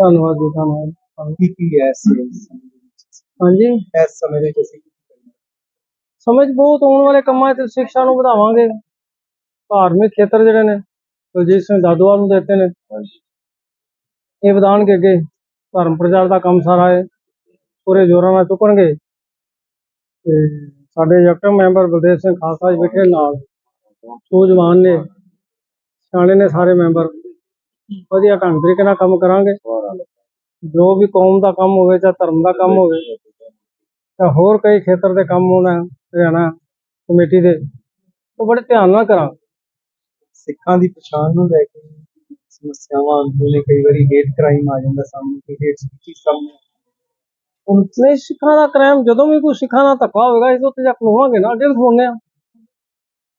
ਧੰਨਵਾਦ ਜੀ ਧੰਨਵਾਦ। ਕੀ ਕੀ ਹੈ ਇਸ ਸਮੇਂ ਦੇ ਵਿੱਚ? ਹਾਂਜੀ। ਇਸ ਸਮੇਂ ਦੇ ਵਿੱਚ ਅਸੀਂ ਕੀ ਕਰੀਏ? ਸਮਝ ਬਹੁਤ ਆਉਣ ਵਾਲੇ ਕੰਮਾਂ 'ਚ ਸਿੱਖਿਆ ਨੂੰ ਵਧਾਵਾਂਗੇ। ਧਾਰਮਿਕ ਖੇਤਰ ਜਿਹੜੇ ਨੇ ਬਲਜੀਤ ਸਿੰਘ ਦਾਦੋਵਾਲ ਨੂੰ ਦਿੱਤੇ ਨੇ। ਇਹ ਵਧਾਉਣਗੇ ਅੱਗੇ। ਧਰਮ ਪ੍ਰਚਾਰ ਦਾ ਕੰਮ ਸਾਰਾ ਹੈ ਪੂਰੇ ਜ਼ੋਰਾਂ ਨਾਲ ਚੁੱਕਣਗੇ। ਤੇ ਸਾਡੇ ਐਕਟਿਵ ਮੈਂਬਰ ਬਲਦੇਵ ਸਿੰਘ ਖਾਲਸਾ ਜੀ ਬੈਠੇ ਨਾਲ। ਸੂਝਵਾਨ ਨੇ। ਸਿਆਣੇ ਨੇ ਸਾਰੇ ਮੈਂਬਰ। ਵਧੀਆ ਢੰਗ ਤਰੀਕੇ ਨਾਲ ਕੰਮ ਕਰਾਂਗੇ। ਜੋ ਵੀ ਕੌਮ ਦਾ ਕੰਮ ਹੋਵੇ ਚਾਹੇ ਧਰਮ ਦਾ ਕੰਮ ਹੋਵੇ ਤਾਂ ਹੋਰ ਕਈ ਖੇਤਰ ਦੇ ਕੰਮ ਹੋਣਾ ਹਰਿਆਣਾ ਕਮੇਟੀ ਦੇ ਉਹ ਬੜੇ ਧਿਆਨ ਨਾਲ ਕਰਾਂ। ਸਿੱਖਾਂ ਦੀ ਪਛਾਣ ਨੂੰ ਲੈ ਕੇ ਸਮੱਸਿਆਵਾਂ ਆਉਂਦੀਆਂ ਨੇ ਕਈ ਵਾਰੀ ਹੇਟ ਕ੍ਰਾਈਮ ਆ ਜਾਂਦਾ ਸਾਹਮਣੇ ਕੋਈ ਹੇਟ ਸਪੀਚ ਸਾਹਮਣੇ। ਹੁਣ ਨਹੀਂ ਸਿੱਖਾਂ ਦਾ ਕ੍ਰਾਈਮ ਜਦੋਂ ਵੀ ਕੋਈ ਸਿੱਖਾਂ ਨਾਲ ਧੱਕਾ ਹੋਵੇਗਾ ਇਸ ਉੱਤੇ ਜਾ ਖਲੋਵਾਂਗੇ ਨਾ ਅੱਗੇ ਸੁਣਨੇ ਆ।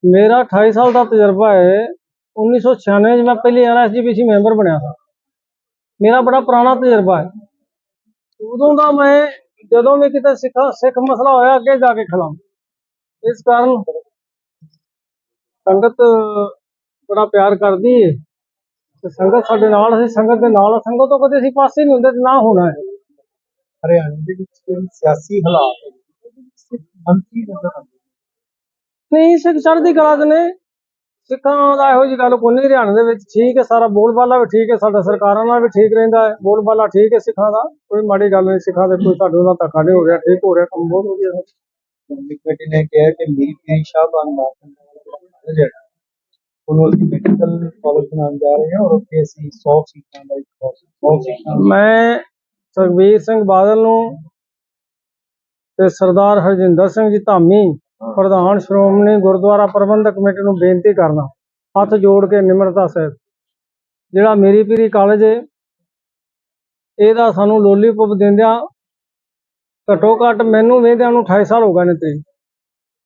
ਮੇਰਾ 28 ਸਾਲ ਦਾ ਤਜਰਬਾ ਹੈ 1996 ਚ ਮੈਂ ਪਹਿਲੀ ਐਨਐਸਜੀਪੀਸੀ ਮੈਂਬਰ ਬਣਿਆ। ਸੀ ਮੇਰਾ ਬੜਾ ਪੁਰਾਣਾ ਤਜਰਬਾ ਹੈ। ਉਦੋਂ ਦਾ ਮੈਂ ਜਦੋਂ ਵੀ ਕਿਤੇ ਸਿੱਖਾ ਸਿੱਖ ਮਸਲਾ ਹੋਇਆ ਅੱਗੇ ਜਾ ਕੇ ਖਲਾਂ ਇਸ ਕਾਰਨ ਸੰਗਤ ਬੜਾ ਪਿਆਰ ਕਰਦੀ ਹੈ ਤੇ ਸੰਗਤ ਸਾਡੇ ਨਾਲ ਅਸੀਂ ਸੰਗਤ ਦੇ ਨਾਲ। ਸੰਗਤ ਤੋਂ ਕਦੇ ਅਸੀਂ ਪਾਸੇ ਨਹੀਂ ਹੁੰਦੇ ਨਾ ਹੋਣਾ ਹੈ। ਹਰਿਆਣਾ ਦੇ ਵਿੱਚ ਸਿਆਸੀ ਹਾਲਾਤ ਮੰਤਰੀ ਨਜ਼ਰ ਆਉਂਦੇ। ਨਹੀਂ ਸਿੱਖ ਚੜ੍ਹਦੀ ਕਲਾ ਦੇ ਨੇ। ਸਿੱਖਾਂ ਦਾ ਇਹੋ ਜਿਹੀ ਗੱਲ ਕੋਈ ਨਹੀਂ ਹਰਿਆਣਾ ਦੇ ਵਿੱਚ। ਠੀਕ ਹੈ ਸਾਰਾ ਬੋਲਬਾਲਾ ਵੀ ਠੀਕ ਹੈ ਸਾਡਾ ਸਰਕਾਰਾਂ ਨਾਲ ਵੀ ਠੀਕ ਰਹਿੰਦਾ ਹੈ। ਬੋਲਬਾਲਾ ਠੀਕ ਹੈ ਸਿੱਖਾਂ ਦਾ ਕੋਈ ਮਾੜੀ ਗੱਲ ਨਹੀਂ ਸਿੱਖਾਂ ਦੇ ਕੋਈ ਸਾਡੇ ਨਾਲ ਧੱਕਾ ਨਹੀਂ ਹੋ ਰਿਹਾ ਠੀਕ ਹੋ ਰਿਹਾ ਕੰਮ ਬਹੁਤ ਵਧੀਆ ਹੈ। ਕਮੇਟੀ ਨੇ ਕਿਹਾ ਕਿ ਮੀਰ ਪੀਰ ਸ਼ਾਹਬਾਨ ਮਾਰਕਨ ਦਾ ਜਿਹੜਾ ਉਹਨੂੰ ਅਸੀਂ ਮੈਡੀਕਲ ਕਾਲਜ ਬਣਾਉਣ ਜਾ ਰਹੇ ਹਾਂ ਔਰ ਉੱਥੇ ਅਸੀਂ 100 ਸੀਟਾਂ ਦਾ ਇੱਕ 100 ਸੀਟਾਂ ਮੈਂ ਸੁਖਬੀਰ ਸਿੰਘ ਬਾਦਲ ਨੂੰ ਤੇ ਸਰਦਾਰ ਹਰਜਿੰਦਰ ਸਿੰਘ ਜੀ ਧਾਮੀ ਪ੍ਰਧਾਨ ਸ਼੍ਰੋਮਣੀ ਗੁਰਦੁਆਰਾ ਪ੍ਰਬੰਧਕ ਕਮੇਟੀ ਨੂੰ ਬੇਨਤੀ ਕਰਨਾ ਹੱਥ ਜੋੜ ਕੇ ਨਿਮਰਤਾ ਸਹਿਤ। ਜਿਹੜਾ ਮੇਰੀ ਪੀਰੀ ਕਾਲਜ ਹੈ ਇਹਦਾ ਸਾਨੂੰ ਲੋਲੀਪੌਪ ਦਿੰਦਿਆਂ ਘੱਟੋ ਘੱਟ ਮੈਨੂੰ ਵੇਂਦਿਆਂ ਨੂੰ 28 ਸਾਲ ਹੋ ਗਏ ਨੇ ਤੇ।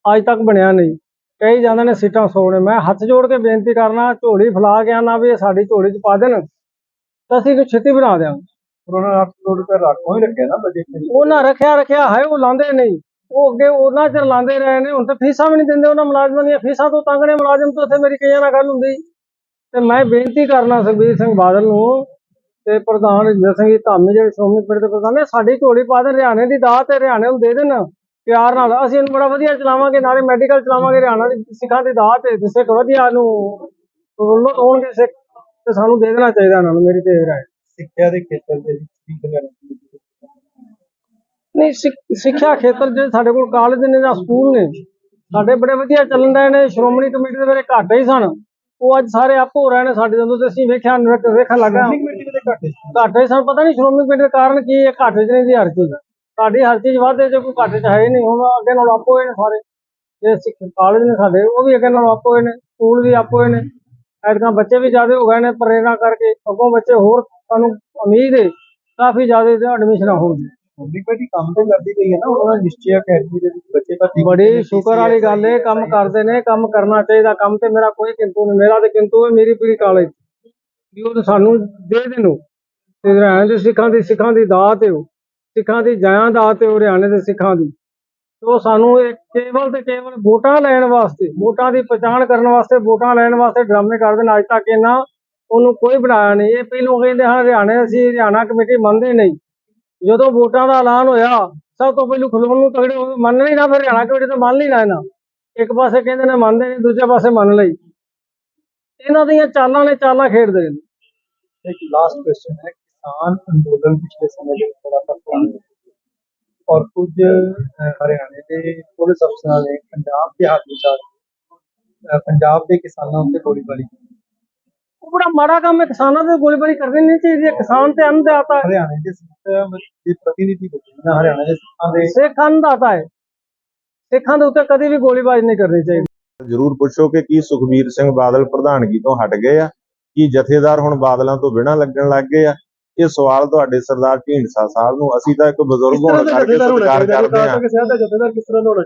ਅੱਜ ਤੱਕ ਬਣਿਆ ਨਹੀਂ। ਕਈ ਜਾਂਦੇ ਨੇ ਸੀਟਾਂ ਸੋਣੇ ਮੈਂ ਹੱਥ ਜੋੜ ਕੇ ਬੇਨਤੀ ਕਰਨਾ ਝੋਲੀ ਫਲਾ ਕੇ ਆਣਾ ਵੀ ਇਹ ਸਾਡੀ ਝੋਲੀ 'ਚ ਪਾ ਦੇਣ। ਤਾਂ ਅਸੀਂ ਇਹਨੂੰ ਛੇਤੀ ਬਣਾ ਦਿਆਂਗੇ। ਉਹਨਾਂ ਨੇ 8 ਕਰੋੜ ਰੁਪਏ ਰੱਖੋ ਹੀ ਰੱਖਿਆ ਨਾ ਬਜਟ। ਉਹਨਾਂ ਰੱਖਿਆ ਰੱਖਿਆ ਹੈ ਉਹ ਲਾਉਂਦੇ ਨਹੀਂ। ਉਹ ਅੱਗੇ ਉਹਨਾਂ ਚਿਰ ਲਾਉਂਦੇ ਰਹੇ ਨੇ, ਹੁਣ ਤਾਂ ਫੀਸਾਂ ਵੀ ਨਹੀਂ ਦਿੰਦੇ ਉਹਨਾਂ ਮੁਲਾਜ਼ਮਾਂ ਦੀਆਂ, ਫੀਸਾਂ ਤੋਂ ਤੰਗ ਨੇ ਮੁਲਾਜ਼ਮ ਤੋਂ, ਉੱਥੇ ਮੇਰੀ ਕਈਆਂ ਨਾਲ ਗੱਲ ਹੁੰਦੀ। ਤੇ ਮੈਂ ਬੇਨਤੀ ਕਰਨਾ ਸੁਖਬੀਰ ਸਿੰਘ ਬਾਦਲ ਨੂੰ, ਤੇ ਪ੍ਰਧਾਨ ਰਜਿੰਦਰ ਸਿੰਘ ਜੀ ਧਾਮੀ ਜਿਹੜੇ ਸ਼੍ਰੋਮਣੀ ਕਮੇਟੀ ਦੇ ਪ੍ਰਧਾਨ ਨੇ, ਸਾਡੀ ਝੋਲੀ ਪਾ ਦੇ, ਹਰਿਆਣੇ ਦੀ ਦਾਤ ਤੇ ਹਰਿਆਣੇ ਨੂੰ ਦੇ ਦੇਣ, ਪਿਆਰ ਨਾਲ। ਅਸੀਂ ਇਹਨੂੰ ਬੜਾ ਵਧੀਆ ਚਲਾਵਾਂਗੇ, ਨਾਲੇ ਮੈਡੀਕਲ ਚਲਾਵਾਂਗੇ, ਹਰਿਆਣਾ ਦੀ ਸਿੱਖਾਂ ਦੀ ਦਾਤ ਤੇ ਸਿੱਖ ਵਧੀਆ ਨੂੰ ਹੋਣਗੇ ਸਿੱਖ ਤੇ ਸਾਨੂੰ ਦੇ ਦੇਣਾ ਚਾਹੀਦਾ ਇਹਨਾਂ ਨੂੰ ਮੇਰੀ ਤੇ ਰਾਏ। ਸਿੱਖਿਆ ਦੇ ਖੇਤਰ ਦੇ ਵਿੱਚ ਵੀ ਨਹੀਂ ਸਿੱਖ- ਸਿੱਖਿਆ ਖੇਤਰ ਜਿਹੜੇ ਸਾਡੇ ਕੋਲ ਕਾਲਜ ਨੇ ਜਾਂ ਸਕੂਲ ਨੇ ਸਾਡੇ ਬੜੇ ਵਧੀਆ ਚੱਲਣ ਰਹੇ ਨੇ ਸ਼੍ਰੋਮਣੀ ਕਮੇਟੀ ਦੇ ਵੇਲੇ ਘੱਟ ਹੀ ਸਨ। ਉਹ ਅੱਜ ਸਾਰੇ ਆਪ ਹੋ ਰਹੇ ਨੇ ਸਾਡੇ ਜਦੋਂ ਤੇ ਅਸੀਂ ਵੇਖਿਆ ਵੇਖ- ਵੇਖਣ ਲੱਗਾ। ਕਮੇਟੀ ਦੇ ਘਾਟੇ। ਘੱਟ ਹੀ ਸਨ ਪਤਾ ਨਹੀਂ ਸ਼੍ਰੋਮਣੀ ਕਮੇਟੀ ਦਾ ਕਾਰਨ ਕੀ ਹੈ ਘੱਟ ਚ ਨਹੀਂ ਦੀ ਹਰ ਚੀਜ਼। ਸਾਡੀ ਹਰ ਚੀਜ਼ ਵਾਧੇ ਚ ਕੋਈ ਘੱਟ ਚ ਹੈ ਹੀ ਨਹੀਂ ਹੁਣ ਅੱਗੇ ਨਾਲੋਂ ਆਪੋ ਹੋਏ ਨੇ ਸਾਰੇ। ਜੇ ਸਿੱਖ ਕਾਲਜ ਨੇ ਸਾਡੇ ਉਹ ਵੀ ਅੱਗੇ ਨਾਲੋਂ ਆਪੋ ਹੋਏ ਨੇ ਸਕੂਲ ਵੀ ਆਪੋ ਹੋਏ ਨੇ। ਐਤਕਾਂ ਬੱਚੇ ਵੀ ਜ਼ਿਆਦਾ ਹੋ ਗਏ ਨੇ ਪ੍ਰੇਰਣਾ ਕਰਕੇ ਅੱਗੋਂ ਬੱਚੇ ਹੋਰ ਸਾਨੂੰ ਉਮੀਦ ਹੈ ਕਾਫੀ ਜ਼ਿਆਦਾ ਐਡਮਿਸ਼ਨਾਂ ਹੋਣਗੀਆਂ ਸ਼੍ਰੋਮਣੀ ਕਮੇਟੀ ਕੰਮ ਤੇ ਕਰਦੀ ਪਈ ਹੈ ਨਾ ਉਹਨਾਂ ਨੇ ਨਿਸ਼ਚੈ ਅਕੈਡਮੀ ਦੇ ਵਿੱਚ ਬੱਚੇ ਭਰਤੀ ਕੀਤੇ ਬੜੀ ਸ਼ੁਕਰ ਵਾਲੀ ਗੱਲ ਹੈ ਕੰਮ ਕਰਦੇ ਨੇ ਕੰਮ ਕਰਨਾ ਚਾਹੀਦਾ ਕੰਮ ਤੇ ਮੇਰਾ ਕੋਈ ਕਿੰਤੂ ਨਹੀਂ ਮੇਰਾ ਤੇ ਕਿੰਤੂ ਹੈ ਮੇਰੀ ਪੂਰੀ ਕਾਲਜ ਵੀ ਉਹ ਸਾਨੂੰ ਦੇ ਦੇਣੋ। ਤੇ ਹਰਿਆਣੇ ਦੇ ਸਿੱਖਾਂ ਦੀ ਸਿੱਖਾਂ ਦੀ ਦਾਤ ਹੈ ਉਹ। ਸਿੱਖਾਂ ਦੀ ਜਾਇਆਂ ਦਾਤ ਹੈ ਉਹ ਹਰਿਆਣੇ ਦੇ ਸਿੱਖਾਂ ਦੀ। ਉਹ ਸਾਨੂੰ ਇਹ ਕੇਵਲ ਤੇ ਕੇਵਲ ਵੋਟਾਂ ਲੈਣ ਵਾਸਤੇ ਵੋਟਾਂ ਦੀ ਪਛਾਣ ਕਰਨ ਵਾਸਤੇ ਵੋਟਾਂ ਲੈਣ ਵਾਸਤੇ ਡਰਾਮੇ ਕਰਦੇ ਨੇ। ਅੱਜ ਤੱਕ ਇਹਨਾਂ ਉਹਨੂੰ ਕੋਈ ਬਣਾਇਆ ਨਹੀਂ। ਇਹ ਪਹਿਲੋਂ ਕਹਿੰਦੇ ਹਾਂ ਹਰਿਆਣੇ ਅਸੀਂ ਹਰਿਆਣਾ ਕਮੇਟੀ ਮੰਨਦੇ ਨਹੀਂ। ਜਦੋਂ ਵੋਟਾਂ ਦਾ ਐਲਾਨ ਹੋਇਆ, ਸਭ ਤੋਂ ਪਹਿਲਾਂ ਖੁਲਵਣ ਨੂੰ ਤਗੜੇ ਮੰਨ ਲਈ ਨਾ, ਫਿਰ ਹਰਿਆਣਾ ਕਮੇਟੀ ਤਾਂ ਮੰਨ ਲਈ ਨਾ ਇਹਨਾਂ। ਇੱਕ ਪਾਸੇ ਕਹਿੰਦੇ ਨੇ ਮੰਨਦੇ ਨਹੀਂ, ਦੂਜੇ ਪਾਸੇ ਮੰਨ ਲਈ। ਇਹਨਾਂ ਦੀਆਂ ਚਾਲਾਂ ਨੇ ਚਾਲਾਂ ਖੇਡਦੇ ਨੇ। ਇੱਕ ਲਾਸਟ ਕੁਐਸਚਨ ਹੈ, ਕਿਸਾਨ ਅੰਦੋਲਨ ਪਿਛਲੇ ਸਮੇਂ ਦੇ ਵਿੱਚ ਬੜਾ ਤਕੜਾ ਔਰ ਕੁਝ ਹਰਿਆਣੇ ਦੇ ਪੁਲਿਸ ਅਫਸਰਾਂ ਨੇ ਪੰਜਾਬ ਦੇ ਹੱਥ ਵਿੱਚ ਪੰਜਾਬ ਦੇ ਕਿਸਾਨਾਂ ਉੱਤੇ ਗੋਲੀਬਾਰੀ ਕੀਤੀ। ਉਹ ਬੜਾ ਮਾੜਾ ਕੰਮ ਹੈ ਕਿਸਾਨਾਂ ਤੇ ਗੋਲੀਬਾਰੀ ਕਰਨੀ ਨਹੀਂ ਚਾਹੀਦੀ ਹੈ ਕਿਸਾਨ ਤੇ ਅੰਨਦਾਤਾ ਹੈ। ਹਰਿਆਣੇ ਦੇ ਸਿੱਖ ਦੇ ਪ੍ਰਤੀਨਿਧੀ ਬਣੇ ਨਾ ਹਰਿਆਣਾ ਦੇ ਸਿੱਖਾਂ ਦੇ। ਸਿੱਖ ਅੰਨਦਾਤਾ ਹੈ। ਸਿੱਖਾਂ ਦੇ ਉੱਤੇ ਕਦੇ ਵੀ ਗੋਲੀਬਾਰੀ ਨਹੀਂ ਕਰਨੀ ਚਾਹੀਦੀ। ਜਰੂਰ ਪੁੱਛੋ ਕਿ ਕੀ ਸੁਖਬੀਰ ਸਿੰਘ ਬਾਦਲ ਪ੍ਰਧਾਨਗੀ ਤੋਂ ਹਟ ਗਏ ਆ? ਕੀ ਜਥੇਦਾਰ ਹੁਣ ਬਾਦਲਾਂ ਤੋਂ ਬਿਨਾਂ ਲੱਗਣ ਲੱਗ ਗਏ ਆ? ਇਹ ਸਵਾਲ ਤੁਹਾਡੇ ਸਰਦਾਰ ਢੀਂਡਸਾ ਸਾਹਿਬ ਨੂੰ ਅਸੀਂ ਤਾਂ ਇੱਕ ਬਜ਼ੁਰਗ ਹੋਣ ਕਰਕੇ ਸਤਿਕਾਰ ਕਰਦੇ ਹੋਣਾ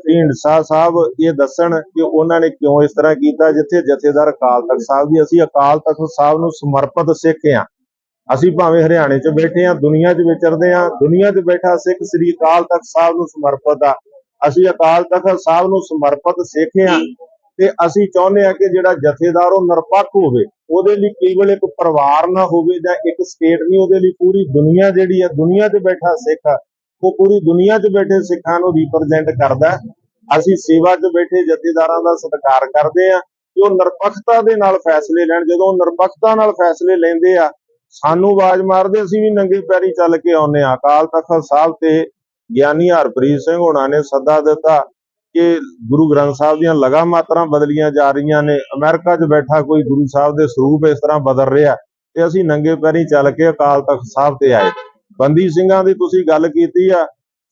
ਢੀਂਡਸਾ ਸਾਹਿਬ ਇਹ ਦੱਸਣ ਕਿ ਉਹਨਾਂ ਨੇ ਕਿਉਂ ਇਸ ਤਰ੍ਹਾਂ ਕੀਤਾ ਜਿੱਥੇ ਜਥੇਦਾਰ ਅਕਾਲ ਤਖਤ ਸਾਹਿਬ ਦੀ ਅਸੀਂ ਅਕਾਲ ਤਖਤ ਸਾਹਿਬ ਨੂੰ ਸਮਰਪਿਤ ਸਿੱਖ ਆ ਅਸੀਂ ਭਾਵੇਂ ਹਰਿਆਣੇ 'ਚ ਬੈਠੇ ਆ ਦੁਨੀਆ 'ਚ ਵਿਚਰਦੇ ਆ ਦੁਨੀਆ 'ਚ ਬੈਠਾ ਸਿੱਖ ਸ੍ਰੀ ਅਕਾਲ ਤਖਤ ਸਾਹਿਬ ਨੂੰ ਸਮਰਪਿਤ ਆ। ਅਸੀਂ ਅਕਾਲ ਤਖਤ ਸਾਹਿਬ ਨੂੰ ਸਮਰਪਿਤ ਸਿੱਖ ਆ ਤੇ ਅਸੀਂ ਚਾਹੁੰਦੇ ਆ ਕਿ ਜਿਹੜਾ ਜਥੇਦਾਰ ਉਹ ਨਿਰਪੱਖ ਹੋਵੇ, ਉਹਦੇ ਲਈ ਕੇਵਲ ਇੱਕ ਪਰਿਵਾਰ ਨਾ ਹੋਵੇ ਜਾਂ ਇੱਕ ਸਟੇਟ ਨਹੀਂ, ਉਹਦੇ ਲਈ ਪੂਰੀ ਦੁਨੀਆ ਜਿਹੜੀ ਹੈ ਦੁਨੀਆ 'ਚ ਬੈਠਾ ਸਿੱਖ ਉਹ ਪੂਰੀ ਦੁਨੀਆ 'ਚ ਬੈਠੇ ਸਿੱਖਾਂ ਨੂੰ ਰਿਪਰੈਜ਼ੈਂਟ ਕਰਦਾ ਅਸੀਂ ਸੇਵਾ 'ਚ ਬੈਠੇ ਜਥੇਦਾਰਾਂ ਦਾ ਸਤਿਕਾਰ ਕਰਦੇ ਆ ਕਿ ਉਹ ਨਿਰਪੱਖਤਾ ਦੇ ਨਾਲ ਫੈਸਲੇ ਲੈਣ, ਜਦੋਂ ਉਹ ਨਿਰਪੱਖਤਾ ਨਾਲ ਫੈਸਲੇ ਲੈਂਦੇ ਆ, ਸਾਨੂੰ ਆਵਾਜ਼ ਮਾਰਦੇ, ਅਸੀਂ ਵੀ ਨੰਗੇ ਪੈਰੀ ਚੱਲ ਕੇ ਆਉਨੇ ਆ ਅਕਾਲ ਤਖਤ ਸਾਹਿਬ ਤੇ ਗਿਆਨੀ ਹਰਪ੍ਰੀਤ ਸਿੰਘ ਹੋਣਾ ਨੇ ਸੱਦਾ ਦਿੱਤਾ ਕਿ ਗੁਰੂ ਗ੍ਰੰਥ ਸਾਹਿਬ ਦੀਆਂ ਲਗਾ ਮਾਤਰਾ ਬਦਲੀਆਂ ਜਾ ਰਹੀਆਂ ਨੇ, ਅਮਰੀਕਾ 'ਚ ਬੈਠਾ ਕੋਈ ਗੁਰੂ ਸਾਹਿਬ ਦੇ ਸਰੂਪ ਇਸ ਤਰ੍ਹਾਂ ਬਦਲ ਰਿਹਾ ਤੇ ਅਸੀਂ ਨੰਗੇ ਪੈਰੀ ਚੱਲ ਕੇ ਅਕਾਲ ਤਖਤ ਸਾਹਿਬ ਤੇ ਆਏ। ਬੰਦੀ ਸਿੰਘਾਂ ਦੀ ਤੁਸੀਂ ਗੱਲ ਕੀਤੀ ਆ,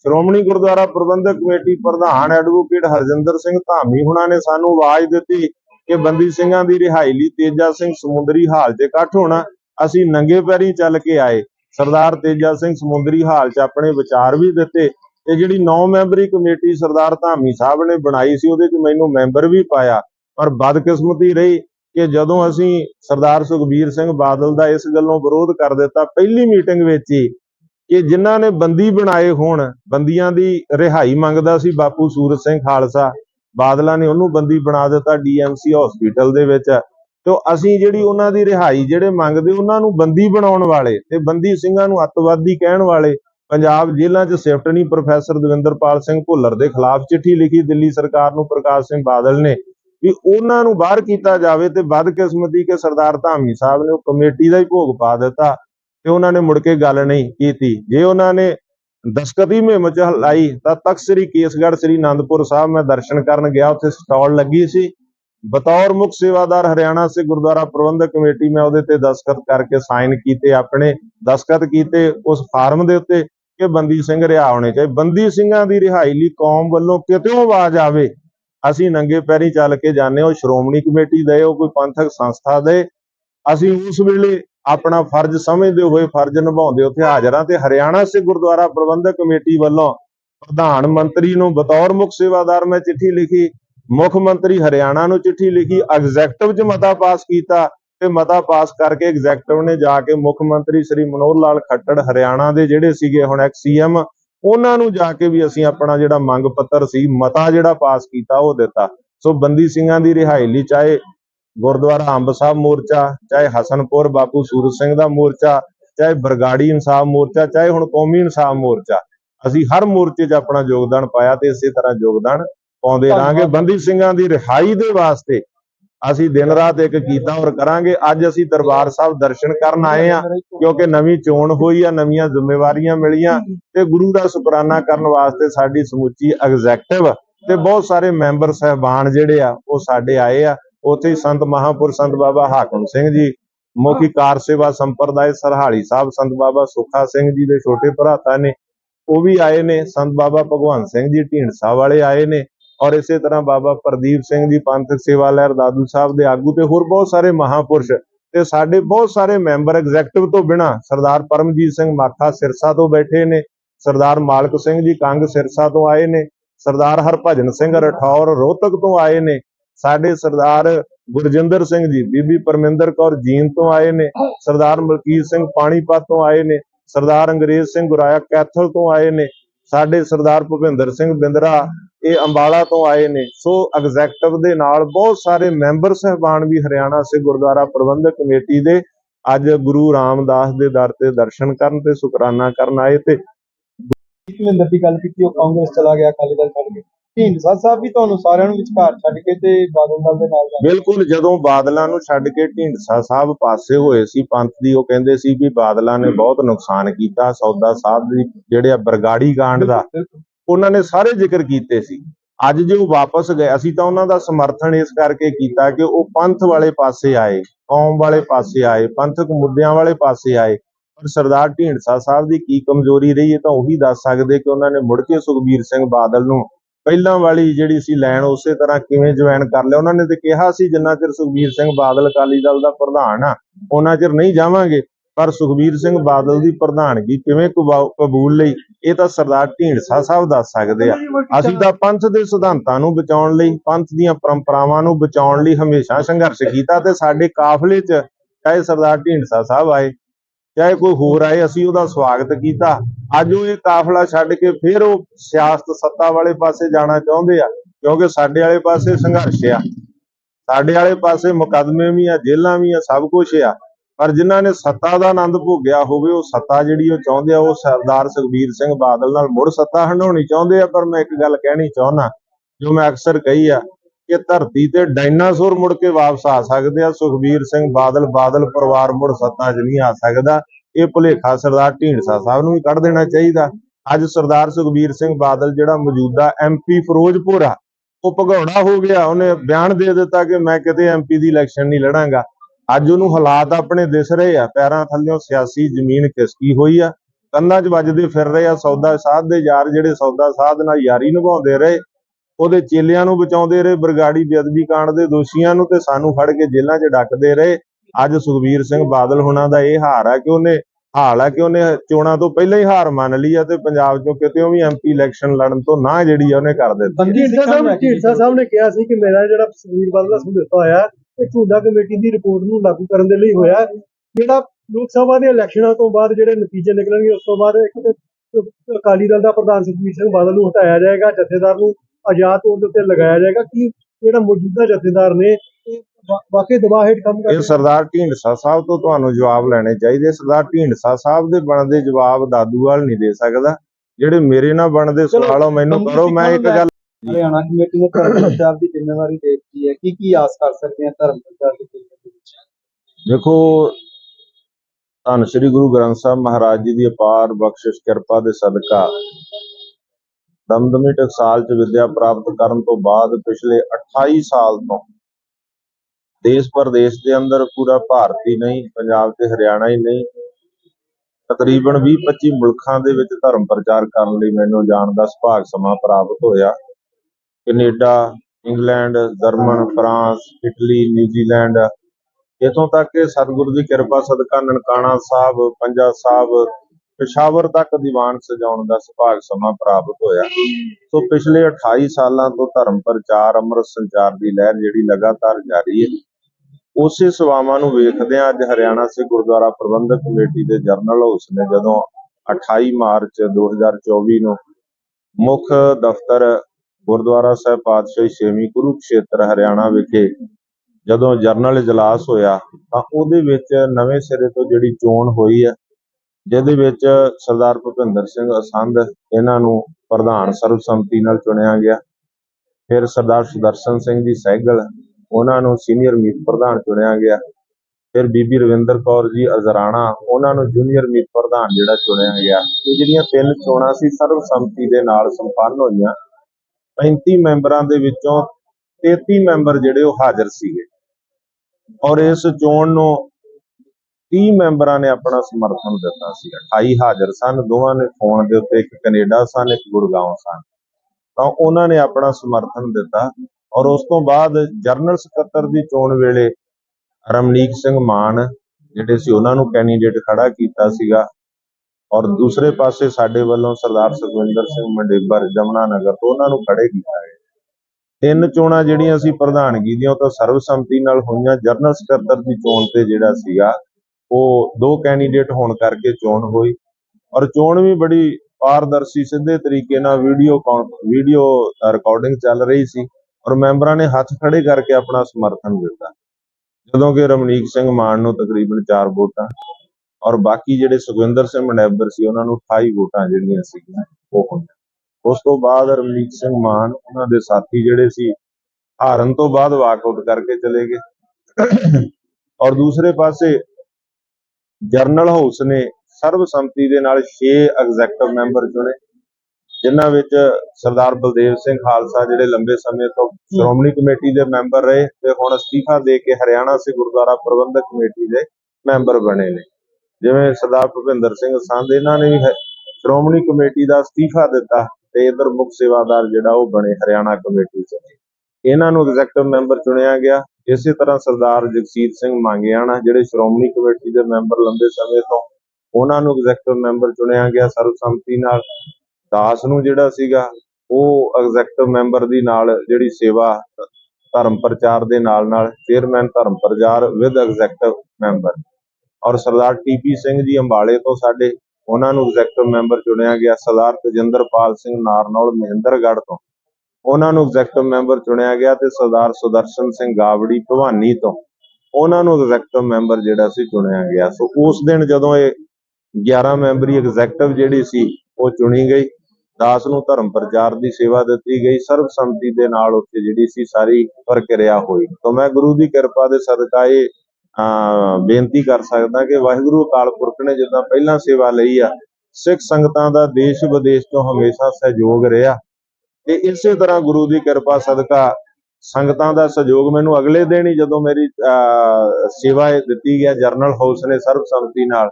ਸ਼੍ਰੋਮਣੀ ਗੁਰਦੁਆਰਾ ਪ੍ਰਬੰਧਕ ਕਮੇਟੀ ਪ੍ਰਧਾਨ ਐਡਵੋਕੇਟ ਹਰਜਿੰਦਰ ਸਿੰਘ ਧਾਮੀ ਹੁਣਾਂ ਨੇ ਸਾਨੂੰ ਆਵਾਜ਼ ਦਿੱਤੀ ਕਿ ਬੰਦੀ ਸਿੰਘਾਂ ਦੀ ਰਿਹਾਈ ਲਈ ਤੇਜਾ ਸਿੰਘ ਸਮੁੰਦਰੀ ਹਾਲ 'ਚ ਇਕੱਠ ਹੋਣਾ। ਅਸੀਂ ਨੰਗੇ ਪੈਰੀ ਚੱਲ ਕੇ ਆਏ। ਸਰਦਾਰ ਤੇਜਾ ਸਿੰਘ ਸਮੁੰਦਰੀ ਹਾਲ 'ਚ ਆਪਣੇ ਵਿਚਾਰ ਵੀ ਦਿੱਤੇ। ਤੇ ਜਿਹੜੀ 9 ਮੈਂਬਰੀ ਕਮੇਟੀ ਸਰਦਾਰ ਧਾਮੀ ਸਾਹਿਬ ਨੇ ਬਣਾਈ ਸੀ, ਉਹਦੇ 'ਚ ਮੈਨੂੰ ਮੈਂਬਰ ਵੀ ਪਾਇਆ। ਪਰ ਬਦਕਿਸਮਤੀ ਰਹੀ ਕਿ ਜਦੋਂ ਅਸੀਂ ਸਰਦਾਰ ਸੁਖਬੀਰ ਸਿੰਘ ਬਾਦਲ ਦਾ ਇਸ ਗੱਲੋਂ ਵਿਰੋਧ ਕਰ ਦਿੱਤਾ, ਪਹਿਲੀ ਮੀਟਿੰਗ ਵਿੱਚ ਹੀ ਕਿ ਜਿਨ੍ਹਾਂ ਨੇ ਬੰਦੀ ਬਣਾਏ ਹੋਣ, ਬੰਦੀਆਂ ਦੀ ਰਿਹਾਈ ਮੰਗਦਾ ਸੀ ਬਾਪੂ ਸੂਰਜ ਸਿੰਘ ਖਾਲਸਾ। ਬਾਦਲਾਂ ਨੇ ਉਹਨੂੰ ਬੰਦੀ ਬਣਾ ਦਿੱਤਾ ਡੀਐਮਸੀ ਹਸਪੀਟਲ ਦੇ ਵਿੱਚ। ਤੇ ਅਸੀਂ ਜਿਹੜੀ ਉਹਨਾਂ ਦੀ ਰਿਹਾਈ ਜਿਹੜੇ ਮੰਗਦੇ, ਉਹਨਾਂ ਨੂੰ ਬੰਦੀ ਬਣਾਉਣ ਵਾਲੇ ਤੇ ਬੰਦੀ ਸਿੰਘਾਂ ਨੂੰ ਅੱਤਵਾਦੀ ਕਹਿਣ ਵਾਲੇ ਪੰਜਾਬ ਜੇਲ੍ਹਾਂ 'ਚ ਸ਼ਿਫਟ ਨਹੀਂ, ਪ੍ਰੋਫੈਸਰ ਦਵਿੰਦਰਪਾਲ ਸਿੰਘ ਭੁੱਲਰ ਦੇ ਖਿਲਾਫ ਚਿੱਠੀ ਲਿਖੀ, ਦਿੱਲੀ ਸਰਕਾਰ ਨੂੰ ਪ੍ਰਕਾਸ਼ ਸਿੰਘ ਬਾਦਲ ਨੇ ਵੀ ਉਹਨਾਂ ਨੂੰ ਬਾਹਰ ਕੀਤਾ ਜਾਵੇ ਤੇ ਬਦਕਿਸਮਤੀ ਕਿ ਸਰਦਾਰ ਧਾਮੀ ਸਾਹਿਬ ਨੇ ਉਹ ਕਮੇਟੀ ਦਾ ਹੀ ਭੋਗ ਪਾ ਦਿੱਤਾ ਤੇ ਉਹਨਾਂ ਨੇ ਮੁੜ ਕੇ ਗੱਲ ਨਹੀਂ ਕੀਤੀ। ਜੇ ਉਹਨਾਂ ਨੇ ਦਸਕਤੀ ਮੁਹਿੰਮ ਚ ਹਲਾਈ, ਤਾਂ ਤਖਤ ਸ੍ਰੀ ਕੇਸਗੜ੍ਹ, ਸ੍ਰੀ ਆਨੰਦਪੁਰ ਸਾਹਿਬ ਮੈਂ ਦਰਸ਼ਨ ਕਰਨ ਗਿਆ, ਉੱਥੇ ਸਟਾਲ ਲੱਗੀ ਸੀ। ਬਤੌਰ ਮੁੱਖ ਸੇਵਾਦਾਰ ਹਰਿਆਣਾ ਸੇ ਗੁਰਦੁਆਰਾ ਪ੍ਰਬੰਧਕ ਕਮੇਟੀ ਮੈਂ ਉਹਦੇ ਤੇ ਦਸਖਤ ਕਰਕੇ ਸਾਈਨ ਕੀਤੇ, ਆਪਣੇ ਦਸਖਤ ਕੀਤੇ ਉਸ ਫਾਰਮ ਦੇ ਉੱਤੇ। ਕਿ ਬੰਦੀ ਸਿੰਘ ਰਿਹਾ ਹੋਣੇ ਚਾਹੀਦੇ ਬੰਦੀ ਸਿੰਘਾਂ ਦੀ ਰਿਹਾਈ ਲਈ ਕੌਮ ਵੱਲੋਂ ਕਿਤੇੋਂ ਆਵਾਜ਼ ਆਵੇ? ਅਸੀਂ ਨੰਗੇ ਪੈਰੀ ਚੱਲ ਕੇ ਜਾਂਦੇ ਉਹ ਸ਼੍ਰੋਮਣੀ ਕਮੇਟੀ ਦੇ, ਉਹ ਕੋਈ ਪੰਥਕ ਸੰਸਥਾ ਦੇ। ਅਸੀਂ ਉਸ ਵੇਲੇ ਆਪਣਾ ਫਰਜ਼ ਸਮਝਦੇ ਹੋਏ ਫਰਜ਼ ਨਿਭਾਉਂਦੇ ਉੱਥੇ ਹਾਜ਼ਰਾਂ ਤੇ ਹਰਿਆਣਾ ਸਿੱਖ ਗੁਰਦੁਆਰਾ ਪ੍ਰਬੰਧਕ ਕਮੇਟੀ ਵੱਲੋਂ ਪ੍ਰਧਾਨ ਮੰਤਰੀ ਨੂੰ ਬਤੌਰ ਮੁੱਖ ਸੇਵਾਦਾਰ ਮੈਂ ਚਿੱਠੀ ਲਿਖੀ, ਮੁੱਖ ਮੰਤਰੀ ਹਰਿਆਣਾ ਨੂੰ ਚਿੱਠੀ ਲਿਖੀ ਐਗਜ਼ੈਕਟਿਵ 'ਚ ਮਤਾ ਪਾਸ ਕੀਤਾ। ਤੇ ਮਤਾ ਪਾਸ ਕਰਕੇ ਐਗਜ਼ੈਕਟਿਵ ਨੇ ਜਾ ਕੇ ਮੁੱਖ ਮੰਤਰੀ ਸ੍ਰੀ ਮਨੋਹਰ ਲਾਲ ਖੱਟੜ ਹਰਿਆਣਾ ਦੇ ਜਿਹੜੇ ਸੀਗੇ ਹੁਣ ਐਕਸ ਸੀਐਮ ਉਹਨਾਂ ਨੂੰ ਜਾ ਕੇ ਵੀ ਅਸੀਂ ਆਪਣਾ ਜਿਹੜਾ ਮੰਗ ਪੱਤਰ ਸੀ ਮਤਾ ਜਿਹੜਾ ਪਾਸ ਕੀਤਾ ਉਹ ਦਿੱਤਾ। ਸੋ ਬੰਦੀ ਸਿੰਘਾਂ ਦੀ ਰਿਹਾਈ ਲਈ ਚਾਹੇ ਗੁਰਦੁਆਰਾ ਅੰਬ ਸਾਹਿਬ ਮੋਰਚਾ ਚਾਹੇ ਹਸਨਪੁਰ ਬਾਪੂ ਸੂਰਤ ਸਿੰਘ ਦਾ ਮੋਰਚਾ ਚਾਹੇ ਬਰਗਾੜੀ ਇਨਸਾਫ ਮੋਰਚਾ ਚਾਹੇ ਹੁਣ ਕੌਮੀ ਇਨਸਾਫ ਮੋਰਚਾ ਅਸੀਂ ਹਰ ਮੋਰਚੇ 'ਚ ਆਪਣਾ ਯੋਗਦਾਨ ਪਾਇਆ ਤੇ ਇਸੇ ਤਰ੍ਹਾਂ ਯੋਗਦਾਨ ਪਾਉਂਦੇ ਰਹਾਂਗੇ। ਬੰਦੀ ਸਿੰਘਾਂ ਦੀ ਰਿਹਾਈ ਦੇ ਵਾਸਤੇ ਅਸੀਂ ਦਿਨ ਰਾਤ ਇੱਕ ਕੀਤਾ ਔਰ ਕਰਾਂਗੇ। ਅੱਜ ਅਸੀਂ ਦਰਬਾਰ ਸਾਹਿਬ ਦਰਸ਼ਨ ਕਰਨ ਆਏ ਆ ਕਿਉਂਕਿ ਨਵੀਂ ਚੋਣ ਹੋਈ ਆ, ਨਵੀਆਂ ਜ਼ਿੰਮੇਵਾਰੀਆਂ ਮਿਲੀਆਂ ਤੇ ਗੁਰੂ ਦਾ ਸ਼ੁਕਰਾਨਾ ਕਰਨ ਵਾਸਤੇ ਸਾਡੀ ਸਮੁੱਚੀ ਐਗਜ਼ੈਕਟਿਵ ਤੇ ਬਹੁਤ ਸਾਰੇ ਮੈਂਬਰ ਸਹਿਬਾਨ ਜਿਹੜੇ ਆ, ਉਹ ਸਾਡੇ ਆਏ ਆ। ਉੱਥੇ ਸੰਤ ਮਹਾਪੁਰ, ਸੰਤ ਬਾਬਾ ਹਾਕਮ ਸਿੰਘ ਜੀ, ਮੁਖੀ ਕਾਰ ਸੇਵਾ ਸੰਪਰਦਾਇ ਸਰਹਾਲੀ ਸਾਹਿਬ, ਸੰਤ ਬਾਬਾ ਸੁਖਾ ਸਿੰਘ ਜੀ ਦੇ ਛੋਟੇ ਭਰਾਤਾ ਨੇ, ਉਹ ਵੀ ਆਏ ਨੇ। ਸੰਤ ਬਾਬਾ ਭਗਵੰਤ ਸਿੰਘ ਜੀ ਢੀਂਡਸਾ ਵਾਲੇ ਆਏ ਨੇ। ਔਰ ਇਸੇ ਤਰ੍ਹਾਂ ਬਾਬਾ ਪ੍ਰਦੀਪ ਸਿੰਘ ਜੀ ਪੰਥਕ ਸੇਵਾ ਲਹਿਰ ਦਾਦੂ ਸਾਹਿਬ ਦੇ ਆਗੂ ਤੇ ਹੋਰ ਬਹੁਤ ਸਾਰੇ ਮਹਾਪੁਰਸ਼ ਤੇ ਸਾਡੇ ਬਹੁਤ ਸਾਰੇ ਮੈਂਬਰ ਐਗਜ਼ੈਕਟਿਵ ਤੋਂ ਬਿਨਾ ਸਰਦਾਰ ਪਰਮਜੀਤ ਸਿੰਘ ਮਾਖਾ ਸਿਰਸਾ ਤੋਂ ਬੈਠੇ ਨੇ, ਸਰਦਾਰ ਮਾਲਕ ਸਿੰਘ ਜੀ ਕੰਗ ਸਿਰਸਾ ਤੋਂ ਆਏ ਨੇ, ਸਰਦਾਰ ਹਰਭਜਨ ਸਿੰਘ ਰਠੌਰ ਰੋਹਤਕ ਤੋਂ ਆਏ ਨੇ, ਸਾਡੇ ਸਰਦਾਰ ਗੁਰਜਿੰਦਰ ਸਿੰਘ ਜੀ, ਬੀਬੀ ਪਰਮਿੰਦਰ ਕੌਰ ਜੀਨ ਤੋਂ ਆਏ ਨੇ, ਸਰਦਾਰ ਮਲਕੀਤ ਸਿੰਘ ਪਾਣੀਪਤ ਤੋਂ ਆਏ ਨੇ, ਸਰਦਾਰ ਅੰਗਰੇਜ਼ ਸਿੰਘ ਗੁਰਾਇਆ ਕੈਥਲ ਤੋਂ ਆਏ ਨੇ, ਸਾਡੇ ਸਰਦਾਰ ਭੁਪਿੰਦਰ ਸਿੰਘ ਬਿੰਦਰਾ ਇਹ ਅੰਬਾਲਾ ਤੋਂ ਆਏ ਨੇ। ਸੋ ਐਗਜ਼ੈਕਟਿਵ ਦੇ ਨਾਲ ਬਹੁਤ ਸਾਰੇ ਮੈਂਬਰ ਸਹਿਬਾਨ ਵੀ ਹਰਿਆਣਾ ਸੇ ਗੁਰਦੁਆਰਾ ਪ੍ਰਬੰਧਕ ਕਮੇਟੀ ਦੇ ਅੱਜ ਗੁਰੂ ਰਾਮਦਾਸ ਦੇ ਦਰ ਤੇ ਦਰਸ਼ਨ ਕਰਨ ਤੇ ਸ਼ੁਕਰਾਨਾ ਕਰਨ ਆਏ ਤੇ ਮਹਿੰਦਰ ਦੀ ਗੱਲ ਕੀਤੀ ਉਹ ਕਾਂਗਰਸ ਚਲਾ ਗਿਆ ਅਕਾਲੀ ਦਲ ਛੱਡ ਕੇ ਢੀਂਡਸਾ ਸਾਹਿਬ ਵੀ ਤੁਹਾਨੂੰ ਸਾਰਿਆਂ ਨੂੰ ਵਿਚਕਾਰ ਛੱਡ ਕੇ ਤੇ ਬਾਦਲ ਦਲ ਦੇ ਨਾਲ ਬਿਲਕੁਲ ਜਦੋਂ ਬਾਦਲਾਂ ਨੂੰ ਛੱਡ ਕੇ ਢੀਂਡਸਾ ਸਾਹਿਬ ਪਾਸੇ ਹੋਏ ਸੀ ਪੰਥ ਦੀ ਉਹ ਕਹਿੰਦੇ ਸੀ ਵੀ ਬਾਦਲਾਂ ਨੇ ਬਹੁਤ ਨੁਕਸਾਨ ਕੀਤਾ ਸੌਦਾ ਸਾਹਿਬ ਦੀ ਜਿਹੜੇ ਬਰਗਾੜੀ ਕਾਂਡ ਦਾ। ਉਹਨਾਂ ਨੇ ਸਾਰੇ ਜ਼ਿਕਰ ਕੀਤੇ ਸੀ। ਅੱਜ ਜੇ ਉਹ ਵਾਪਸ ਗਏ, ਅਸੀਂ ਤਾਂ ਉਹਨਾਂ ਦਾ ਸਮਰਥਨ ਇਸ ਕਰਕੇ ਕੀਤਾ ਕਿ ਉਹ ਪੰਥ ਵਾਲੇ ਪਾਸੇ ਆਏ, ਕੌਮ ਵਾਲੇ ਪਾਸੇ ਆਏ, ਪੰਥਕ ਮੁੱਦਿਆਂ ਵਾਲੇ ਪਾਸੇ ਆਏ। ਪਰ ਸਰਦਾਰ ਢੀਂਡਸਾ ਸਾਹਿਬ ਦੀ ਕੀ ਕਮਜ਼ੋਰੀ ਰਹੀ ਹੈ ਤਾਂ ਉਹੀ ਦੱਸ ਸਕਦੇ ਕਿ ਉਹਨਾਂ ਨੇ ਮੁੜ ਕੇ ਸੁਖਬੀਰ ਸਿੰਘ ਬਾਦਲ ਨੂੰ ਪਹਿਲਾਂ ਵਾਲੀ ਜਿਹੜੀ ਸੀ ਲੈਣ, ਉਸੇ ਤਰ੍ਹਾਂ ਕਿਵੇਂ ਜੁਆਇਨ ਕਰ ਲਿਆ। ਉਹਨਾਂ ਨੇ ਤੇ ਕਿਹਾ ਸੀ, ਜਿੰਨਾ ਚਿਰ ਸੁਖਬੀਰ ਸਿੰਘ ਬਾਦਲ ਅਕਾਲੀ ਦਲ ਦਾ ਪ੍ਰਧਾਨ ਆ, ਉਹਨਾਂ ਚਿਰ ਨਹੀਂ ਜਾਵਾਂਗੇ। ਪਰ ਸੁਖਬੀਰ ਸਿੰਘ ਬਾਦਲ ਦੀ ਪ੍ਰਧਾਨਗੀ ਕਿਵੇਂ ਕਬਾ- ਕਬੂਲ ਲਈ ਇਹ ਤਾਂ ਸਰਦਾਰ ਢੀਂਡਸਾ ਸਾਹਿਬ ਦੱਸ ਸਕਦੇ ਆ। ਅਸੀਂ ਤਾਂ ਪੰਥ ਦੇ ਸਿਧਾਂਤਾਂ ਨੂੰ ਬਚਾਉਣ ਲਈ ਪੰਥ ਦੀਆਂ ਪਰੰਪਰਾਵਾਂ ਨੂੰ ਬਚਾਉਣ ਲਈ ਹਮੇਸ਼ਾ ਸੰਘਰਸ਼ ਕੀਤਾ ਤੇ ਸਾਡੇ ਕਾਫਲੇ 'ਚ ਚਾਹੇ ਸਰਦਾਰ ਢੀਂਡਸਾ ਸਾਹਿਬ ਆਏ ਚਾਹੇ ਕੋਈ ਹੋਰ ਆਏ ਅਸੀਂ ਉਹਦਾ ਸਵਾਗਤ ਕੀਤਾ। ਅੱਜ ਉਹ ਇਹ ਕਾਫਲਾ ਛੱਡ ਕੇ ਫਿਰ ਉਹ ਸਿਆਸਤ ਸੱਤਾ ਵਾਲੇ ਪਾਸੇ ਜਾਣਾ ਚਾਹੁੰਦੇ ਆ ਕਿਉਂਕਿ ਸਾਡੇ ਵਾਲੇ ਪਾਸੇ ਸੰਘਰਸ਼ ਆ। ਸਾਡੇ ਵਾਲੇ ਪਾਸੇ ਮੁਕੱਦਮੇ ਵੀ ਆ ਜੇਲ੍ਹਾਂ ਵੀ ਆ ਸਭ ਕੁਝ ਆ। ਪਰ ਜਿਨ੍ਹਾਂ ਨੇ ਸੱਤਾ ਦਾ ਆਨੰਦ ਭੋਗਿਆ ਹੋਵੇ, ਉਹ ਸੱਤਾ ਜਿਹੜੀ ਉਹ ਚਾਹੁੰਦੇ ਆ, ਉਹ ਸਰਦਾਰ ਸੁਖਬੀਰ ਸਿੰਘ ਬਾਦਲ ਨਾਲ ਮੁੜ ਸੱਤਾ ਹੰਡਾਉਣੀ ਚਾਹੁੰਦੇ ਆ, ਪਰ ਮੈਂ ਇੱਕ ਗੱਲ ਕਹਿਣੀ ਚਾਹੁੰਦਾ, ਜੋ ਮੈਂ ਅਕਸਰ ਕਹੀ ਆ, ਕਿ ਧਰਤੀ ਤੇ ਡਾਇਨਾਸੌਰ ਮੁੜ ਕੇ ਵਾਪਸ ਆ ਸਕਦੇ ਆ, ਸੁਖਬੀਰ ਸਿੰਘ ਬਾਦਲ ਬਾਦਲ ਪਰਿਵਾਰ ਮੁੜ ਸੱਤਾ 'ਚ ਨਹੀਂ ਆ ਸਕਦਾ, ਇਹ ਭੁਲੇਖਾ ਸਰਦਾਰ ਢੀਂਡਸਾ ਸਾਹਿਬ ਨੂੰ ਵੀ ਕੱਢ ਦੇਣਾ ਚਾਹੀਦਾ। ਅੱਜ ਸਰਦਾਰ ਸੁਖਬੀਰ ਸਿੰਘ ਬਾਦਲ ਜਿਹੜਾ ਮੌਜੂਦਾ ਐਮਪੀ ਫਿਰੋਜ਼ਪੁਰ ਆ, ਉਹ ਭਗੌੜਾ ਹੋ ਗਿਆ, ਉਹਨੇ ਬਿਆਨ ਦੇ ਦਿੱਤਾ ਕਿ ਮੈਂ ਕਿਤੇ ਐਮਪੀ ਦੀ ਇਲੈਕਸ਼ਨ ਨਹੀਂ ਲੜਾਂਗਾ। ਅੱਜ ਉਹਨੂੰ ਹਾਲਾਤ ਆਪਣੇ ਦਿਸ ਰਹੇ ਆ, ਪੈਰਾਂ ਥੱਲਿਓਂ ਸਿਆਸੀ ਜ਼ਮੀਨ ਖਿਸਕੀ ਹੋਈ ਆ, ਕੰਨਾਂ 'ਚ ਵੱਜਦੇ ਫਿਰ ਰਹੇ ਆ ਸੌਦਾ ਸਾਧ ਦੇ ਯਾਰ ਜਿਹੜੇ ਸੌਦਾ ਸਾਧ ਨਾਲ ਯਾਰੀ ਨਿਭਾਉਂਦੇ ਰਹੇ, ਉਹਦੇ ਚੇਲਿਆਂ ਨੂੰ ਬਚਾਉਂਦੇ ਰਹੇ, ਬਰਗਾੜੀ ਬੇਅਦਬੀ ਕਾਂਡ ਦੇ ਦੋਸ਼ੀਆਂ ਨੂੰ ਤੇ ਸਾਨੂੰ ਫੜ ਕੇ ਜੇਲ੍ਹਾਂ 'ਚ ਡੱਕਦੇ ਰਹੇ। ਅੱਜ ਸੁਖਬੀਰ ਸਿੰਘ ਬਾਦਲ ਹੁਣਾਂ ਦਾ ਇਹ ਹਾਰ ਆ ਕਿ ਉਹਨੇ, ਹਾਲ ਆ ਕਿ ਉਹਨੇ ਚੋਣਾਂ ਤੋਂ ਪਹਿਲਾਂ ਹੀ ਹਾਰ ਮੰਨ ਲਈ ਆ ਤੇ ਪੰਜਾਬ 'ਚੋਂ ਕਿਤੇ ਵੀ ਐਮਪੀ ਇਲੈਕਸ਼ਨ ਲੜਨ ਤੋਂ ਨਾ ਜਿਹੜੀ ਆ ਉਹਨੇ ਕਰ ਦਿੱਤੀ ਢੀਂਡਸਾ ਸਾਹਿਬ ਨੇ ਕਿਹਾ ਸੀ ਕਿ ਮੇਰਾ ਜਿਹੜਾ ਸੁਖਬੀਰ ਬਾਦਲ ਦਾ ਸਮਝੌਤਾ ਹੋਇਆ ਇਹ ਝੂਲਾ ਕਮੇਟੀ ਦੀ ਰਿਪੋਰਟ ਨੂੰ ਲਾਗੂ ਕਰਨ ਦੇ ਲਈ ਹੋਇਆ ਜਿਹੜਾ ਲੋਕ ਸਭਾ ਦੇ ਇਲੈਕਸ਼ਨਾਂ ਤੋਂ ਬਾਅਦ ਜਿਹੜੇ ਨਤੀਜੇ ਨਿਕਲਣਗੇ ਉਸ ਤੋਂ ਬਾਅਦ ਇੱਕ ਤੇ ਅਕਾਲੀ ਦਲ ਦਾ ਪ੍ਰਧਾਨ ਸੁਖਬੀਰ ਸਿੰਘ ਬਾਦਲ ਨੂੰ ਹਟਾਇਆ ਜਾਏਗਾ ਜਥੇਦਾਰ ਨੂੰ ਆਜ਼ਾਦ ਤੌਰ ਉੱਤੇ ਲਗਾਇਆ ਜਾਏਗਾ। ਕਿ ਜਿਹੜਾ ਮੌਜੂਦਾ ਜਥੇਦਾਰ ਨੇ ਵਾਕਈ ਦਬਾਅ ਹੇਠ ਕੰਮ ਕਰ ਇਹ ਸਰਦਾਰ ਢੀਂਡਸਾ ਸਾਹਿਬ ਤੋਂ ਤੁਹਾਨੂੰ ਜਵਾਬ ਲੈਣੇ ਚਾਹੀਦੇ। ਸਰਦਾਰ ਢੀਂਡਸਾ ਸਾਹਿਬ ਦੇ ਬਣਦੇ ਜਵਾਬ ਦਾਦੂਵਾਲ ਨਹੀਂ ਦੇ ਸਕਦਾ। ਜਿਹੜੇ ਮੇਰੇ ਨਾਲ ਬਣਦੇ ਸਵਾਲ ਮੈਨੂੰ ਕਰੋ ਮੈਂ ਇੱਕ ਗੱਲ ਹਰਿਆਣਾ ਕਮੇਟੀ ਨੇ ਧਰਮ ਪ੍ਰਚਾਰ ਦੀ ਜ਼ਿੰਮੇਵਾਰੀ ਦੇ ਦਿੱਤੀ ਹੈ। ਕੀ ਕੀ ਆਸ ਕਰ ਸਕਦੇ ਹਾਂ ਧਰਮ ਪ੍ਰਚਾਰ ਦੀ ਜ਼ਿੰਮੇਵਾਰੀ ਵਿੱਚ? ਦੇਖੋ ਧੰਨ ਸ੍ਰੀ ਗੁਰੂ ਗ੍ਰੰਥ ਸਾਹਿਬ ਮਹਾਰਾਜ ਜੀ ਦੀ ਅਪਾਰ ਬਖਸ਼ਿਸ਼ ਕਿਰਪਾ ਦੇ ਸਦਕਾ ਦਮਦਮੀ ਟਕਸਾਲ ਚ ਵਿਦਿਆ ਪ੍ਰਾਪਤ ਕਰਨ ਤੋਂ ਬਾਅਦ ਪਿਛਲੇ 28 ਸਾਲ ਤੋਂ ਦੇਸ਼ ਪ੍ਰਦੇਸ਼ ਦੇ ਅੰਦਰ ਪੂਰਾ ਭਾਰਤ ਹੀ ਨਹੀਂ ਪੰਜਾਬ ਤੇ ਹਰਿਆਣਾ ਹੀ ਨਹੀਂ ਤਕਰੀਬਨ 20-25 ਮੁਲਕਾਂ ਦੇ ਵਿੱਚ ਧਰਮ ਪ੍ਰਚਾਰ ਕਰਨ ਲਈ ਮੈਨੂੰ ਜਾਣ ਦਾ ਸੁਭਾਗ ਸਮਾਂ ਪ੍ਰਾਪਤ ਹੋਇਆ। Canada, England, German, France, Italy, New Zealand. ਇਥੋਂ ਤੱਕ ਕਿ ਸਤਿਗੁਰੂ ਦੀ ਕਿਰਪਾ, ਸਦਕਾ, ਨਨਕਾਣਾ ਸਾਹਿਬ, ਪੰਜਾ ਸਾਹਿਬ, ਪਿਸ਼ਾਵਰ ਤੱਕ ਦੀਵਾਨ ਸਜਾਉਣ ਦਾ ਸੁਭਾਗ ਸਮਾਂ ਪ੍ਰਾਪਤ ਹੋਇਆ। ਸੋ ਪਿਛਲੇ 28 ਸਾਲਾਂ ਤੋਂ ਧਰਮ ਪ੍ਰਚਾਰ, ਅੰਮ੍ਰਿਤ ਸੰਚਾਰ ਦੀ ਲਹਿਰ ਜਿਹੜੀ ਲਗਾਤਾਰ ਜਾਰੀ ਹੈ, ਉਸੇ ਸੇਵਾਵਾਂ ਨੂੰ ਵੇਖਦਿਆਂ ਅੱਜ ਹਰਿਆਣਾ ਸਿੱਖ ਗੁਰਦੁਆਰਾ ਪ੍ਰਬੰਧਕ ਕਮੇਟੀ ਦੇ ਜਰਨਲ ਹਾਊਸ ਨੇ ਜਦੋਂ 28 ਮਾਰਚ 2024 ਨੂੰ ਮੁੱਖ ਦਫ਼ਤਰ ਗੁਰਦੁਆਰਾ ਸਾਹਿਬ ਪਾਤਸ਼ਾਹੀ ਛੇਵੀਂ ਕੁਰੂਕਸ਼ੇਤਰ ਹਰਿਆਣਾ ਵਿਖੇ ਜਦੋਂ ਜਰਨਲ ਇਜਲਾਸ ਹੋਇਆ, ਤਾਂ ਉਹਦੇ ਵਿੱਚ ਨਵੇਂ ਸਿਰੇ ਤੋਂ ਜਿਹੜੀ ਚੋਣ ਹੋਈ ਹੈ, ਜਿਹਦੇ ਵਿੱਚ ਸਰਦਾਰ ਭੁਪਿੰਦਰ ਸਿੰਘ ਅਸੰਧ ਇਹਨਾਂ ਨੂੰ ਪ੍ਰਧਾਨ ਸਰਬਸੰਮਤੀ ਨਾਲ ਚੁਣਿਆ ਗਿਆ। ਫਿਰ ਸਰਦਾਰ ਸੁਦਰਸ਼ਨ ਸਿੰਘ ਜੀ ਸਹਿਗਲ ਉਹਨਾਂ ਨੂੰ ਸੀਨੀਅਰ ਮੀਤ ਪ੍ਰਧਾਨ ਚੁਣਿਆ ਗਿਆ। ਫਿਰ ਬੀਬੀ ਰਵਿੰਦਰ ਕੌਰ ਜੀ ਅਜ਼ਰਾਣਾ ਉਹਨਾਂ ਨੂੰ ਜੂਨੀਅਰ ਮੀਤ ਪ੍ਰਧਾਨ ਜਿਹੜਾ ਚੁਣਿਆ ਗਿਆ। ਇਹ ਜਿਹੜੀਆਂ ਤਿੰਨ ਚੋਣਾਂ ਸੀ, ਸਰਬਸੰਮਤੀ ਦੇ ਨਾਲ ਸੰਪੰਨ ਹੋਈਆਂ। 35 ਮੈਂਬਰਾਂ ਦੇ ਵਿੱਚੋਂ 33 ਮੈਂਬਰ ਜਿਹੜੇ ਉਹ ਹਾਜ਼ਰ ਸੀਗੇ। ਔਰ ਇਸ ਚੋਣ ਨੂੰ 30 ਮੈਂਬਰਾਂ ਨੇ ਆਪਣਾ ਸਮਰਥਨ ਦਿੱਤਾ ਸੀ। 28 ਹਾਜ਼ਰ ਸਨ, ਦੋਵਾਂ ਨੇ ਫੋਨ ਦੇ ਉੱਤੇ, ਇੱਕ ਕੈਨੇਡਾ ਸਨ, ਇੱਕ ਗੁੜਗਾਉਂ ਸਨ। ਤਾਂ ਉਹਨਾਂ ਨੇ ਆਪਣਾ ਸਮਰਥਨ ਦਿੱਤਾ ਔਰ ਉਸ ਤੋਂ ਬਾਅਦ ਜਰਨਲ ਸਕੱਤਰ ਦੀ ਚੋਣ ਵੇਲੇ ਰਮਨੀਕ ਸਿੰਘ ਮਾਨ, ਜਿਹੜੇ ਸੀ ਉਹਨਾਂ ਨੂੰ ਕੈਂਡੀਡੇਟ ਖੜਾ ਕੀਤਾ ਸੀਗਾ ਔਰ ਦੂਸਰੇ ਪਾਸੇ ਸਾਡੇ ਵੱਲੋਂ ਸਰਦਾਰ ਸੁਖਵਿੰਦਰ ਸਿੰਘ ਮੰਡੇਬਰ ਜਮਨਾ ਨਗਰ ਤੋਂ ਉਹਨਾਂ ਨੂੰ ਖੜੇ ਕੀਤਾ ਗਿਆ। ਤਿੰਨ ਚੋਣਾਂ ਜਿਹੜੀਆਂ ਸੀ ਪ੍ਰਧਾਨਗੀ ਦੀਆਂ, ਉਹ ਤਾਂ ਸਰਬਸੰਮਤੀ ਨਾਲ ਹੋਈਆਂ। ਜਰਨਲ ਸਕੱਤਰ ਦੀ ਚੋਣ ਤੇ ਜਿਹੜਾ ਸੀਗਾ, ਉਹ ਦੋ ਕੈਂਡੀਡੇਟ ਹੋਣ ਕਰਕੇ ਚੋਣ ਹੋਈ। ਔਰ ਚੋਣ ਵੀ ਬੜੀ ਪਾਰਦਰਸ਼ੀ, ਸਿੱਧੇ ਤਰੀਕੇ ਨਾਲ ਵੀਡੀਓ ਵੀਡੀਓ ਰਿਕਾਰਡਿੰਗ ਚੱਲ ਰਹੀ ਸੀ ਔਰ ਮੈਂਬਰਾਂ ਨੇ ਹੱਥ ਖੜੇ ਕਰਕੇ ਆਪਣਾ ਸਮਰਥਨ ਦਿੱਤਾ। ਜਦੋਂ ਕਿ ਰਮਨੀਕ ਸਿੰਘ ਮਾਨ ਨੂੰ ਤਕਰੀਬਨ 4 ਵੋਟਾਂ ਔਰ ਬਾਕੀ ਜਿਹੜੇ ਸੁਖਵਿੰਦਰ ਸਿੰਘ ਮਨੈਬਰ ਸੀ, ਉਹਨਾਂ ਨੂੰ 28 ਵੋਟਾਂ ਜਿਹੜੀਆਂ ਸੀਗੀਆਂ, ਉਹ ਹੋਈਆਂ। ਉਸ ਤੋਂ ਬਾਅਦ ਰਣਜੀਤ ਸਿੰਘ ਮਾਨ, ਉਹਨਾਂ ਦੇ ਸਾਥੀ ਜਿਹੜੇ ਸੀ, ਹਾਰਨ ਤੋਂ ਬਾਅਦ ਵਾਕਆਊਟ ਕਰਕੇ ਚਲੇ ਗਏ। ਔਰ ਦੂਸਰੇ ਪਾਸੇ ਜਰਨਲ ਹਾਊਸ ਨੇ ਸਰਬਸੰਮਤੀ ਦੇ ਨਾਲ 6 ਐਗਜ਼ੈਕਟਿਵ ਮੈਂਬਰ ਚੁਣੇ, ਜਿਨ੍ਹਾਂ ਵਿੱਚ ਸਰਦਾਰ ਬਲਦੇਵ ਸਿੰਘ ਖਾਲਸਾ ਜਿਹੜੇ ਲੰਬੇ ਸਮੇਂ ਤੋਂ ਸ਼੍ਰੋਮਣੀ ਕਮੇਟੀ ਦੇ ਮੈਂਬਰ ਰਹੇ ਤੇ ਹੁਣ ਅਸਤੀਫਾ ਦੇ ਕੇ ਹਰਿਆਣਾ ਸੇ ਗੁਰਦੁਆਰਾ ਪ੍ਰਬੰਧਕ ਕਮੇਟੀ ਦੇ ਮੈਂਬਰ ਬਣੇ ਨੇ। ਜਿਵੇਂ ਸਰਦਾਰ ਭੁਪਿੰਦਰ ਸਿੰਘ ਸੰਧ, ਇਹਨਾਂ ਨੇ ਸ਼੍ਰੋਮਣੀ ਕਮੇਟੀ ਦਾ ਅਸਤੀਫਾ ਦਿੱਤਾ ਤੇ ਇਧਰ ਮੁੱਖ ਸੇਵਾਦਾਰ ਜਿਹੜਾ ਉਹ ਬਣੇ ਹਰਿਆਣਾ ਕਮੇਟੀ ਚ। ਇਹਨਾਂ ਨੂੰ ਐਗਜ਼ੈਕਟਿਵ ਮੈਂਬਰ ਚੁਣਿਆ ਗਿਆ। ਇਸੇ ਤਰ੍ਹਾਂ ਸਰਦਾਰ ਜਗਸੀਰ ਸਿੰਘ ਮੰਗਿਆਣਾ, ਜਿਹੜੇ ਸ਼੍ਰੋਮਣੀ ਕਮੇਟੀ ਦੇ ਮੈਂਬਰ ਲੰਬੇ ਸਮੇਂ ਤੋਂ, ਉਹਨਾਂ ਨੂੰ ਐਗਜ਼ੈਕਟਿਵ ਮੈਂਬਰ ਚੁਣਿਆ ਗਿਆ। ਸਰਬਸੰਮਤੀ ਨਾਲ ਦਾਸ ਨੂੰ ਜਿਹੜਾ ਸੀਗਾ, ਉਹ ਐਗਜ਼ੈਕਟਿਵ ਮੈਂਬਰ ਦੀ ਨਾਲ ਜਿਹੜੀ ਸੇਵਾ, ਧਰਮ ਪ੍ਰਚਾਰ ਦੇ ਨਾਲ ਨਾਲ ਚੇਅਰਮੈਨ ਧਰਮ ਪ੍ਰਚਾਰ ਵਿਦ ਐਗਜ਼ੈਕਟਿਵ ਮੈਂਬਰ ਔਰ ਸਰਦਾਰ ਟੀਪੀ ਸਿੰਘ ਜੀ ਅੰਬਾਲੇ ਤੋਂ ਸਾਡੇ ਉਹਨਾਂ ਨੂੰ ਐਗਜ਼ੈਕਟਿਵ ਮੈਂਬਰ ਚੁਣਿਆ ਗਿਆ, ਸਰਦਾਰ ਤਜਿੰਦਰਪਾਲ ਸਿੰਘ ਨਾਰਨੌਲ ਮਹਿੰਦਰਗੜ੍ਹ ਤੋਂ। ਉਹਨਾਂ ਨੂੰ ਐਗਜ਼ੈਕਟਿਵ ਮੈਂਬਰ ਚੁਣਿਆ ਗਿਆ ਤੇ ਸਰਦਾਰ ਸੁਦਰਸ਼ਨ ਸਿੰਘ ਗਾਵੜੀ ਭਵਾਨੀ ਤੋਂ ਉਹਨਾਂ ਨੂੰ ਐਗਜ਼ੈਕਟਿਵ ਮੈਂਬਰ ਜਿਹੜਾ ਸੀ ਚੁਣਿਆ ਗਿਆ। ਸੋ ਉਸ ਦਿਨ ਜਦੋਂ ਇਹ 11 ਮੈਂਬਰੀ ਐਗਜ਼ੈਕਟਿਵ ਜਿਹੜੀ ਸੀ, ਉਹ ਚੁਣੀ ਗਈ। ਦਾਸ ਨੂੰ ਧਰਮ ਪ੍ਰਚਾਰ ਦੀ ਸੇਵਾ ਦਿੱਤੀ ਗਈ। ਸਰਬਸੰਮਤੀ ਦੇ ਨਾਲ ਉੱਥੇ ਜਿਹੜੀ ਸੀ ਸਾਰੀ ਪ੍ਰਕਿਰਿਆ ਹੋਈ। ਤਾਂ ਮੈਂ ਗੁਰੂ ਦੀ ਕਿਰਪਾ ਦੇ ਸਦਕਾ ਇਹ ਬੇਨਤੀ ਕਰ ਸਕਦਾ ਕਿ ਵਾਹਿਗੁਰੂ ਅਕਾਲ ਪੁਰਖ ਨੇ ਜਿੱਦਾਂ ਪਹਿਲਾਂ ਸੇਵਾ ਲਈ ਆ ਸਿੱਖ ਸੰਗਤਾਂ ਦਾ ਦੇਸ਼ ਵਿਦੇਸ਼ ਤੋਂ ਹਮੇਸ਼ਾ ਸਹਿਯੋਗ ਰਿਹਾ। ਤੇ ਇਸੇ ਤਰ੍ਹਾਂ ਗੁਰੂ ਦੀ ਕਿਰਪਾ ਸਦਕਾ ਸੰਗਤਾਂ ਦਾ ਸਹਿਯੋਗ ਮੈਨੂੰ ਅਗਲੇ ਦਿਨ ਹੀ ਜਦੋਂ ਮੇਰੀ ਅਹ, ਸੇਵਾ ਦਿੱਤੀ ਗਿਆ ਜਰਨਲ ਹਾਊਸ ਨੇ ਸਰਬਸੰਮਤੀ ਨਾਲ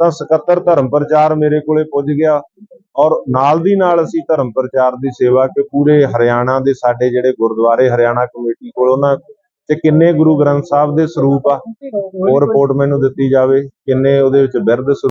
ਤਾਂ ਸਕੱਤਰ ਧਰਮ ਪ੍ਰਚਾਰ ਮੇਰੇ ਕੋਲੇ ਪੁੱਜ ਗਿਆ ਔਰ ਨਾਲ ਦੀ ਨਾਲ ਅਸੀਂ ਧਰਮ ਪ੍ਰਚਾਰ ਦੀ ਸੇਵਾ ਕਿ ਪੂਰੇ ਹਰਿਆਣਾ ਦੇ ਸਾਡੇ ਜਿਹੜੇ ਗੁਰਦੁਆਰੇ ਹਰਿਆਣਾ ਕਮੇਟੀ ਕੋਲ ਉਹਨਾਂ ਤੇ ਕਿੰਨੇ ਗੁਰੂ ਗ੍ਰੰਥ ਸਾਹਿਬ ਦੇ ਸਰੂਪ ਆ? ਉਹ ਰਿਪੋਰਟ ਮੈਨੂੰ ਦਿੱਤੀ ਜਾਵੇ, ਕਿੰਨੇ ਉਹਦੇ ਵਿੱਚ ਬਿਰਧ ਸਰੂਪ